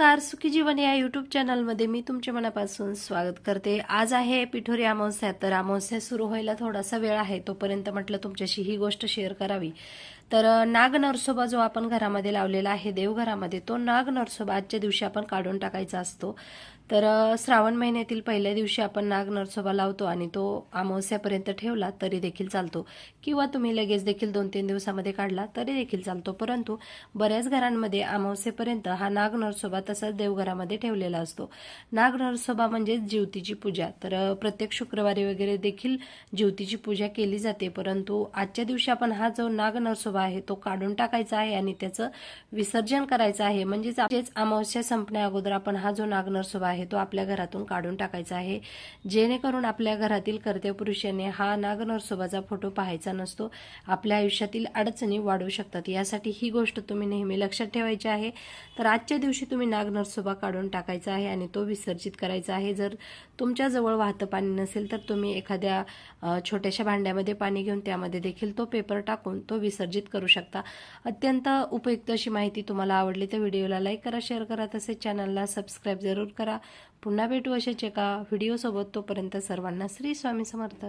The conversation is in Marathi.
नमस्कार सुखी जीवन या युट्यूब चॅनलमध्ये मी तुमच्या मनापासून स्वागत करते. आज आहे पिठोरी अमावस्या तर अमावस्या सुरू व्हायला थोडासा वेळ आहे तोपर्यंत म्हटलं तुमच्याशी ही गोष्ट शेअर करावी. तर नाग नरसोबा जो आपण घरामध्ये लावलेला आहे देवघरामध्ये तो नाग नरसोबा आजच्या दिवशी आपण काढून टाकायचा असतो. तर श्रावण महिन्यातील पहिल्या दिवशी आपण नाग नरसोबा लावतो आणि तो अमावस्यापर्यंत ठेवला तरी देखील चालतो. किंवा तुम्ही लगेच देखील दोन तीन दिवसामध्ये काढला तरी देखील चालतो. परंतु बऱ्याच घरांमध्ये अमावस्येपर्यंत हा नाग नरसोबा तसाच देवघरामध्ये ठेवलेला असतो. नाग नरसोबा म्हणजे ज्योतीची पूजा. तर प्रत्येक शुक्रवारी वगैरे देखील ज्योतीची पूजा केली जाते. परंतु आजच्या दिवशी आपण हा जो नाग नरसोबा आहे तो काढून टाकायचा आहे आणि त्याचं विसर्जन करायचं आहे. म्हणजेच म्हणजेच अमावस्या संपण्या अगोदर आपण हा जो नाग नरसोबा आहे तो आपल्या घरातून काढून टाकायचा आहे. जेणेकरून आपल्या घरातील कर्त्या पुरुषाने हा नाग नरसोबाचा फोटो पाहायचा नसतो आपल्या आयुष्यातील अडचणी वाढवू शकतात. यासाठी ही गोष्ट तुम्ही नेहमी लक्षात ठेवायची आहे. तर आजच्या दिवशी तुम्ही नाग नरसोबा काढून टाकायचा आहे आणि तो विसर्जित करायचा आहे. जर तुमच्याजवळ वाहतं पाणी नसेल तर तुम्ही एखाद्या छोट्याशा भांड्यामध्ये पाणी घेऊन त्यामध्ये देखील तो पेपर टाकून तो विसर्जित करू शकता. अत्यंत उपयुक्त अशी माहिती तुम्हाला आवडली तर व्हिडिओला लाईक करा शेअर करा तसेच चॅनलला सबस्क्राईब जरूर करा. पुन्हा भेटू अशाच एका व्हिडिओसोबत तोपर्यंत सर्वांना श्री स्वामी समर्थ.